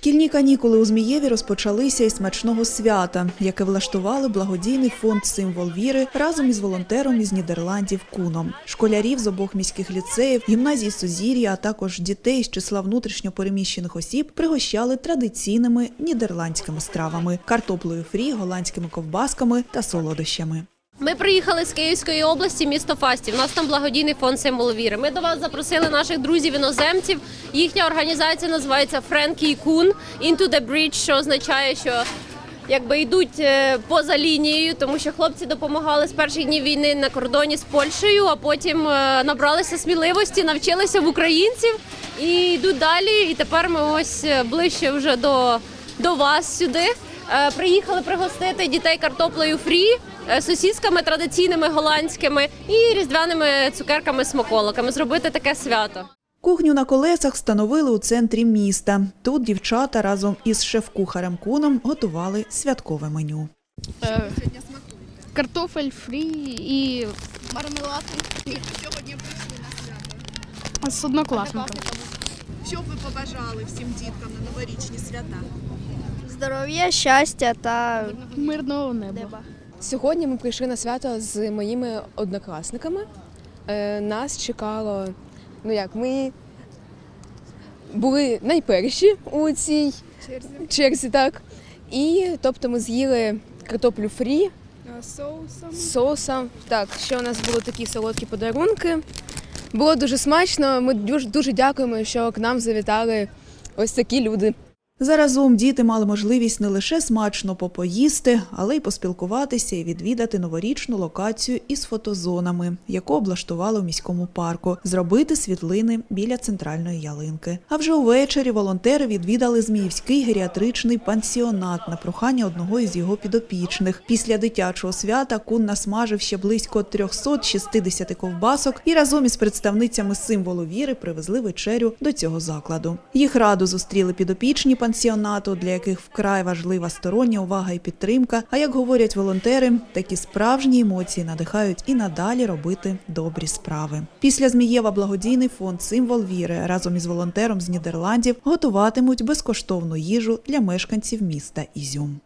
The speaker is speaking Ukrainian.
Шкільні канікули у Змієві розпочалися із смачного свята, яке влаштували благодійний фонд Символ віри разом із волонтером із Нідерландів Куном. Школярів з обох міських ліцеїв, гімназії Сузір'я, а також дітей з числа внутрішньо переміщених осіб пригощали традиційними нідерландськими стравами картоплею фрі, голландськими ковбасками та солодощами. Ми приїхали з Київської області, місто Фастів. У нас там благодійний фонд символ віри. Ми до вас запросили наших друзів іноземців. Їхня організація називається Френкі Кун Into the Bridge, що означає, що якби йдуть е, поза лінією, тому що хлопці допомагали з перших днів війни на кордоні з Польщею, а потім е, набралися сміливості, навчилися в українців і йдуть далі. І тепер ми ось е, ближче вже до, до вас сюди. Приїхали пригостити дітей картоплею фрі, сосісками традиційними голландськими і різдвяними цукерками смаколиками. Зробити таке свято. Кухню на колесах встановили у центрі міста. Тут дівчата разом із шеф-кухарем Куном готували святкове меню. Е, Картофель фрі і Мармелад. Сьогодні прийшли на свято. з однокласником. Що б ви побажали всім діткам на новорічні свята? Здоров'я, щастя та Мирного неба. Сьогодні ми прийшли на свято з моїми однокласниками. Е, Нас чекало, ну як, ми були найперші у цій черзі, так. І тобто ми з'їли картоплю фрі Соусом. соусом. Так, ще у нас були такі солодкі подарунки. Було дуже смачно. Ми дуже, дуже дякуємо, що к нам завітали ось такі люди. Заразом діти мали можливість не лише смачно попоїсти, але й поспілкуватися і відвідати новорічну локацію із фотозонами, яку облаштували у міському парку, зробити світлини біля центральної ялинки. А вже увечері волонтери відвідали Зміївський геріатричний пансіонат на прохання одного із його підопічних. Після дитячого свята кун насмажив ще близько 360 ковбасок і разом із представницями символу віри привезли вечерю до цього закладу. Їх радо зустріли підопічні пансіонату, для яких вкрай важлива стороння увага і підтримка. А як говорять волонтери, такі справжні емоції надихають і надалі робити добрі справи. Після Змієва благодійний фонд Символ віри разом із волонтером з Нідерландів готуватимуть безкоштовну їжу для мешканців міста Ізюм.